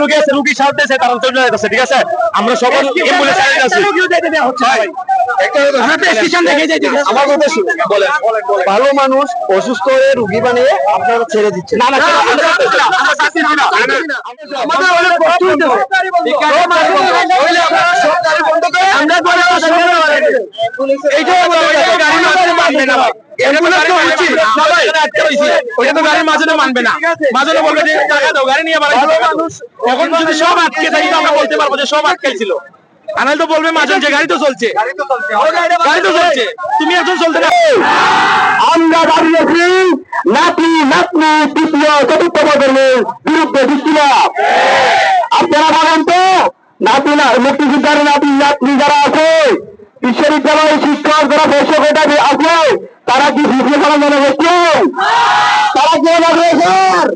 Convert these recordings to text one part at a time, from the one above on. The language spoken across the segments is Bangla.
রুগী আছে রুগী সারতেছে তারা চলে যাচ্ছে ঠিক আছে? আমরা সবাই অ্যাম্বুলেন্স চালিয়ে আছি আমার ভালো মানুষ অসুস্থ হয়ে রুগী বানিয়ে আপনারা ছেড়ে দিচ্ছেন না না আমাদের অনেক কষ্ট হতে হবে আমরা বলে এইটাও গাড়ি মানবে না। ওটা তো গাড়ির মাঝে মানবে না। মাঝে বলবে যে টাকা দাও গাড়ি নিয়ে বাড়াই। এখন যদি সব আটকে থাকি তো আমরা বলতে পারব যে সব আটকাইছিল আনাল তো বলবে মাঝে যে গাড়ি তো চলছে। গাড়ি তো চলছে। তুমি একজন চলতে না। আমরা দাঁড়িয়েছি নাতি নাতনি তৃতীয় চতুর্থ প্রজন্মের বিরুদ্ধে বিপ্লব আপনারা বলেন তো নাতি না মুক্তিযোদ্ধার নাতি নাতনি যারা আছে বিশ্ববিদ্যালয়ের শিক্ষক যারা দর্শক এটা আছে, তারা কি বিশ্বকরণ মনে করছেন তারা কে অগ্রেসর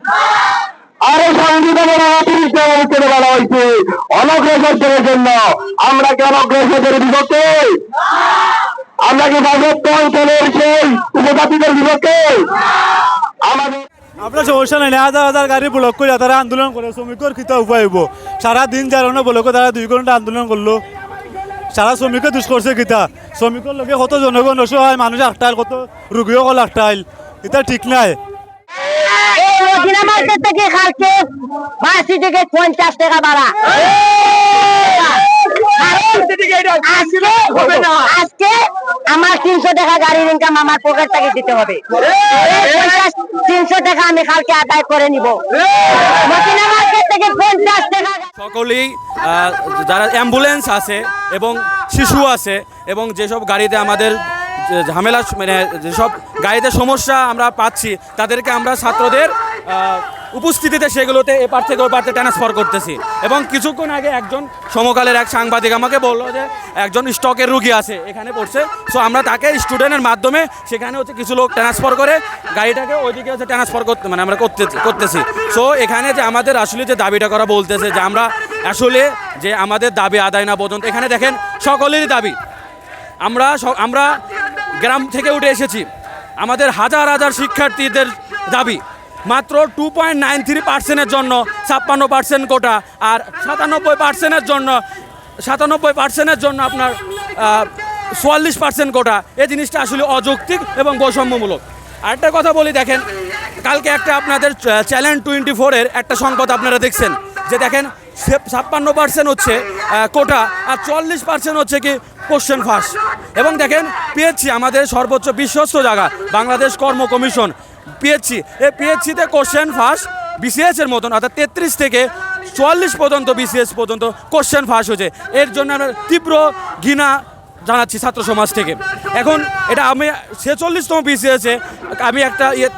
আরে সংবিধানের অতিরিক্ত করে বলা হয়েছে? অনগ্রসরদের জন্য। আমরা কি অনগ্রসরদের বিপক্ষে? আমরা কি পার্বত্য অঞ্চলের সেই উপজাতিদের বিপক্ষে? আমাদের আপনার সমস্যা নাই, হাজার হাজার গাড়ি ব্লক করে তারা আন্দোলন করে শ্রমিকের খিতা উপায় হইব সারা দিন যার ব্লক তারা দুই ঘণ্টা আন্দোলন করল। সারা শ্রমিকে দুষ করছে কিতা? শ্রমিকের লোকে কত জনগণ অসহায় মানুষ আটটাইল কত রুগীও কল আটটাইল এটা ঠিক নাই। মার্কেট থেকে কালকে বাসি থেকে পঞ্চাশ টাকা আজকে আজকে আমার তিনশো টাকা গাড়ির ইনকাম আমার পকেট থেকে দিতে হবে। তিনশো টাকা আমি কালকে আদায় করে নিব। থেকে সকলেই যারা অ্যাম্বুলেন্স আছে এবং শিশু আছে এবং যেসব গাড়িতে আমাদের ঝামেলা মানে যেসব গাড়িতে সমস্যা আমরা পাচ্ছি, তাদেরকে আমরা ছাত্রদের উপস্থিতিতে সেগুলোতে এপার থেকে ওপার থেকে ট্রান্সফার করতেছি। এবং কিছুক্ষণ আগে একজন সমকালের এক সাংবাদিক আমাকে বলল যে, একজন স্টকের রুগী আছে, এখানে পড়ছে। সো আমরা তাকে স্টুডেন্টের মাধ্যমে সেখানে হচ্ছে কিছু লোক ট্রান্সফার করে গাড়িটাকে ওইদিকে হচ্ছে ট্রান্সফার করতে মানে আমরা করতে, করতেছি। সো এখানে যে আমাদের আসলে যে দাবিটা করা বলতেছে যে, আমরা আসলে যে আমাদের দাবি আদায় না পর্যন্ত, এখানে দেখেন সকলেরই দাবি। আমরা আমরা গ্রাম থেকে উঠে এসেছি। আমাদের হাজার হাজার শিক্ষার্থীদের দাবি। মাত্র টু পয়েন্ট নাইন থ্রি পার্সেন্টের জন্য ছাপ্পান্ন পার্সেন্ট কোটা আর সাতানব্বই পার্সেন্টের জন্য, সাতানব্বই পার্সেন্টের জন্য আপনার চুয়াল্লিশ পার্সেন্ট কোটা। এই জিনিসটা আসলে অযৌক্তিক এবং বৈষম্যমূলক। আরেকটা কথা বলি, দেখেন, কালকে একটা আপনাদের চ্যালেঞ্জ টোয়েন্টি ফোরের একটা সংবাদ আপনারা দেখছেন, যে দেখেন ছাপ্পান্ন পার্সেন্ট হচ্ছে কোটা আর চল্লিশ পার্সেন্ট হচ্ছে কি কোশ্চেন ফাঁস। এবং দেখেন, পেয়েছি আমাদের সর্বোচ্চ বিশ্বস্ত জায়গা, বাংলাদেশ কর্ম কমিশন। পিএইচসি এই পিএইচসিতে কোশ্চেন ফাঁস বিসিএস এর মতন, অর্থাৎ তেত্রিশ থেকে চুয়াল্লিশ পর্যন্ত বিসিএস পর্যন্ত কোশ্চেন ফাঁস হয়েছে। এর জন্য আমরা তীব্র ঘৃণা জানাচ্ছি ছাত্র সমাজ থেকে। এখন এটা আমি ছেচল্লিশতম বিসিএসে আমি একটা ইয়ে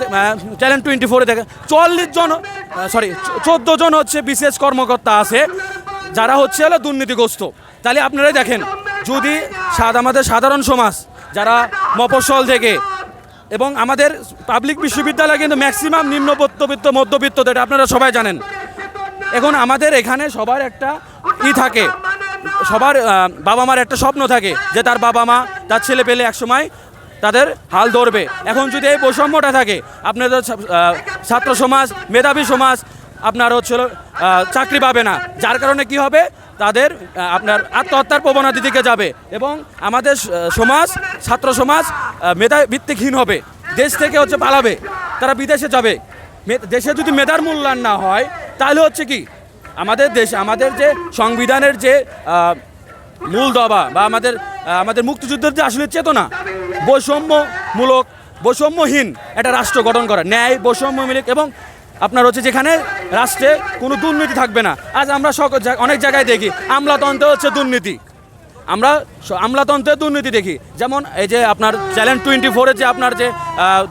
চ্যালেঞ্জ টোয়েন্টি ফোরে দেখে, চুয়াল্লিশ জন সরি চোদ্দ জন হচ্ছে বিসিএস কর্মকর্তা আছে, যারা হচ্ছে হলো দুর্নীতিগ্রস্ত। তাহলে আপনারাই দেখেন, যদি আমাদের সাধারণ সমাজ, যারা মফস্বল থেকে এবং আমাদের পাবলিক বিশ্ববিদ্যালয় কিন্তু ম্যাক্সিমাম নিম্ন মধ্যবিত্ত মধ্যবিত্ত এটা আপনারা সবাই জানেন। এখন আমাদের এখানে সবার একটা ই থাকে। সবার বাবা মার একটা স্বপ্ন থাকে যে তার বাবা মা তার ছেলে পেলে একসময় তাদের হাল ধরবে। এখন যদি এই বৈষম্যটা থাকে, আপনাদের ছাত্র সমাজ, মেধাবী সমাজ আপনার হচ্ছে চাকরি পাবে না। যার কারণে কি হবে? তাদের আপনার আত্মহত্যার প্রবণতা দিকে যাবে এবং আমাদের সমাজ, ছাত্র সমাজ মেধা ভিত্তিকহীন হবে। দেশ থেকে হচ্ছে পালাবে। তারা বিদেশে যাবে। দেশে যদি মেধার মূল্যায়ন না হয়, তাহলে হচ্ছে কি? আমাদের দেশ, আমাদের যে সংবিধানের যে মূল দবা বা আমাদের আমাদের মুক্তিযুদ্ধের যে আসলে চেতনা, বৈষম্যমূলক, বৈষম্যহীন একটা রাষ্ট্র গঠন করা, ন্যায়, বৈষম্যমূলক এবং আপনার হচ্ছে যেখানে রাষ্ট্রে কোনো দুর্নীতি থাকবে না। আজ আমরা অনেক জায়গায় দেখি, আমলাতন্ত্র হচ্ছে দুর্নীতি। আমরা আমলাতন্ত্রের দুর্নীতি দেখি। যেমন এই যে আপনার চ্যালেঞ্জ টোয়েন্টি ফোরে যে আপনার যে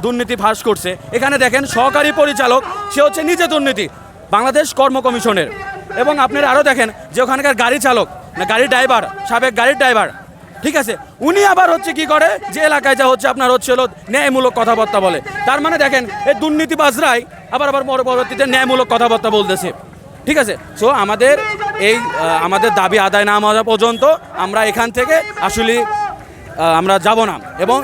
দুর্নীতি ফাঁস করছে, এখানে দেখেন সহকারী পরিচালক, সে হচ্ছে নিজে দুর্নীতি, বাংলাদেশ কর্ম কমিশনের। এবং আপনারা আরও দেখেন যে ওখানকার গাড়ি চালক গাড়ি ড্রাইভার, সাবেক গাড়ির ড্রাইভার ঠিক আছে। উনি আবার হচ্ছে কি করে? যে এলাকায় যা হচ্ছে আপনার হচ্ছে হলো ন্যায়মূলক কথাবার্তা বলে। তার মানে দেখেন, এই দুর্নীতিবাজরাই আবার আবার পরবর্তীতে ন্যায়মূলক কথাবার্তা বলতেছে। ঠিক আছে? সো আমাদের এই আমাদের দাবি আদায় না হওয়া পর্যন্ত আমরা এখান থেকে আসলে আমরা যাব না। এবং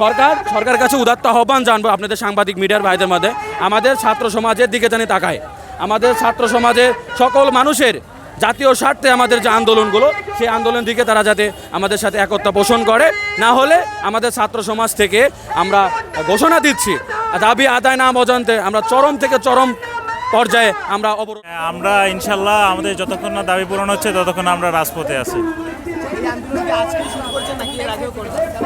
সরকার, সরকারের কাছে উদাত্ত আহ্বান জানব আপনাদের সাংবাদিক মিডিয়ার ভাইদের মধ্যে। আমাদের ছাত্র সমাজের দিকে জানি তাকায়। আমাদের ছাত্র সমাজে সকল মানুষের জাতীয় স্বার্থে আমাদের যে আন্দোলনগুলো সেই আন্দোলন দিকে তারা যাতে আমাদের সাথে একতা পোষণ করে। না হলে আমাদের ছাত্র সমাজ থেকে আমরা ঘোষণা দিচ্ছি দাবি আদায় না অজান্তে আমরা চরম থেকে চরম পর্যায়ে আমরা অবরোধ আমরা ইনশাল্লাহ আমাদের যতক্ষণ না দাবি পূরণ হচ্ছে ততক্ষণ আমরা রাজপথে আছি।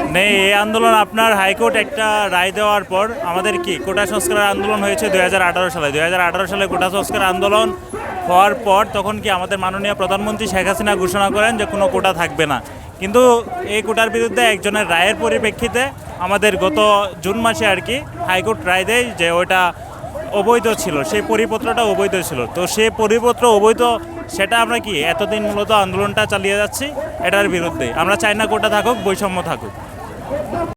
নেই এই আন্দোলন আপনার হাইকোর্ট একটা রায় দেওয়ার পর আমাদের কি কোটা সংস্কার আন্দোলন হয়েছে দু হাজার আঠারো সালে? দুই হাজার আঠারো সালে কোটা সংস্কার আন্দোলন হওয়ার পর তখন কি আমাদের মাননীয় প্রধানমন্ত্রী শেখ হাসিনা ঘোষণা করেন যে কোনো কোটা থাকবে না। কিন্তু এই কোটার বিরুদ্ধে একজনের রায়ের পরিপ্রেক্ষিতে আমাদের গত জুন মাসে আর কি হাইকোর্ট রায় দেয় যে ওইটা অবৈধ ছিল, সেই পরিপত্রটা অবৈধ ছিল। তো সেই পরিপত্র অবৈধ, সেটা আমরা কি এতদিন মূলত আন্দোলনটা চালিয়ে যাচ্ছি? এটার বিরুদ্ধে। আমরা চাই না কোটা থাকুক, বৈষম্য থাকুক।